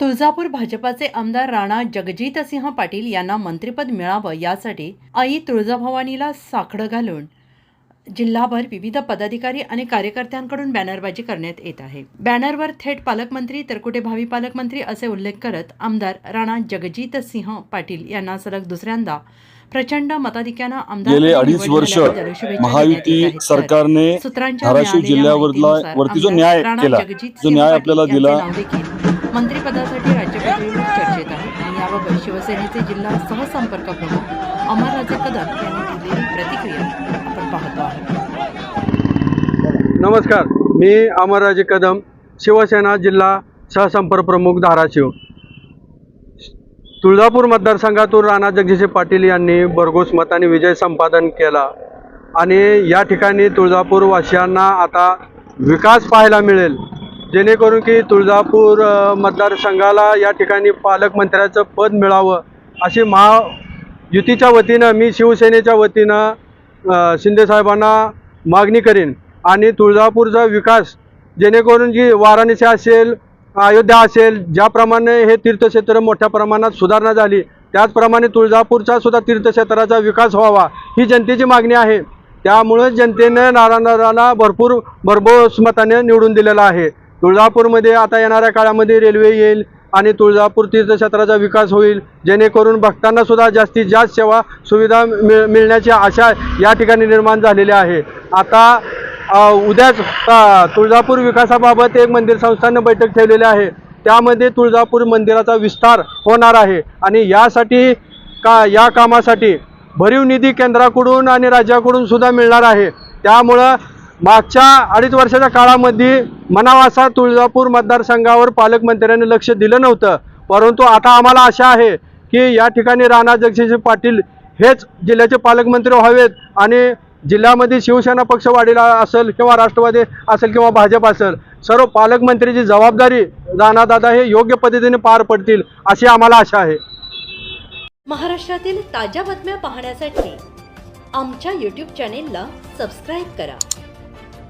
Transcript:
तुळजापूर भाजपाचे आमदार राणा जगजितसिंह पाटील यांना मंत्रिपद मिळावं यासाठी आई तुळजाभवानीला साकडं घालून जिल्हाभर विविध पदाधिकारी आणि कार्यकर्त्यांकडून बॅनरबाजी करण्यात येत आहे. बॅनरवर थेट पालकमंत्री तर कुठे भावी पालकमंत्री असे उल्लेख करत आमदार राणा जगजितसिंह पाटील यांना सलग दुसऱ्यांदा प्रचंड मताधिक्यानं आमदार गेले अडीच वर्ष महायुती सरकारने सूत्रांच्या धाराशिव वरती जो न्याय केला जो न्याय आपल्याला दिला मंत्रिपदासाठी राज्यपातळीवर चर्चेत आहे. आणि याबाबत शिवसेनेचे जिल्हा सहसंपर्क प्रमुख अमरराजे कदम यांनी दिलेली प्रतिक्रिया आपण पाहतो आहोत. नमस्कार. मी अमरराजे कदम शिवसेना जिल्हा सहसंपर्क प्रमुख धाराशिव. तुळजापूर मतदारसंघातून राणा जगजितसिंह पाटील यांनी भरघोस मताने विजय संपादन केला. आणि या ठिकाणी तुळजापूर वासियांना आता विकास पाहायला मिळेल. जेणेकरून की तुळजापूर मतदारसंघाला या ठिकाणी पालकमंत्र्याचं पद मिळावं. अशी महायुतीच्या वतीनं मी शिवसेनेच्या वतीनं शिंदेसाहेबांना मागणी करेन. आणि तुळजापूरचा विकास जेणेकरून जी वाराणसी असेल अयोध्या असेल ज्याप्रमाणे हे तीर्थक्षेत्र मोठ्या प्रमाणात सुधारणा झाली त्याचप्रमाणे तुळजापूरचा सुद्धा तीर्थक्षेत्राचा विकास व्हावा ही जनतेची मागणी आहे. त्यामुळे जनतेने नारायणाला भरपूर भरघोस मताने निवडून दिलेला आहे. तुळजापूरमध्ये आता येणाऱ्या काळामध्ये रेल्वे येईल आणि तुळजापूर तीर्थक्षेत्राचा विकास होईल. जेणेकरून भक्तांना सुद्धा जास्तीत जास्त सेवा सुविधा मिळ मिळण्याची आशा या ठिकाणी निर्माण झालेली आहे. आता उद्याच तुळजापूर विकासाबाबत एक मंदिर संस्थांनं बैठक ठेवलेली आहे. त्यामध्ये तुळजापूर मंदिराचा विस्तार होणार आहे आणि यासाठी का या कामासाठी भरीव निधी केंद्राकडून आणि राज्याकडून सुद्धा मिळणार आहे. त्यामुळं मागच्या अडीच वर्षाच्या काळामध्ये मनावासा तुळजापूर मतदारसंघावर पालकमंत्र्यांनी लक्ष दिलं नव्हतं. परंतु आता आम्हाला आशा आहे की या ठिकाणी राणा जगदीश पाटील हेच जिल्ह्याचे पालकमंत्री व्हावेत आणि जिल्ह्यामध्ये शिवसेना पक्ष वाढीला असेल किंवा राष्ट्रवादी असेल किंवा भाजप असेल सर्व पालकमंत्रीची जबाबदारी राणादादा हे योग्य पद्धतीने पार पडतील अशी आम्हाला आशा आहे. महाराष्ट्रातील ताज्या बातम्या पाहण्यासाठी आमच्या यूट्यूब चॅनेलला सबस्क्राईब करा.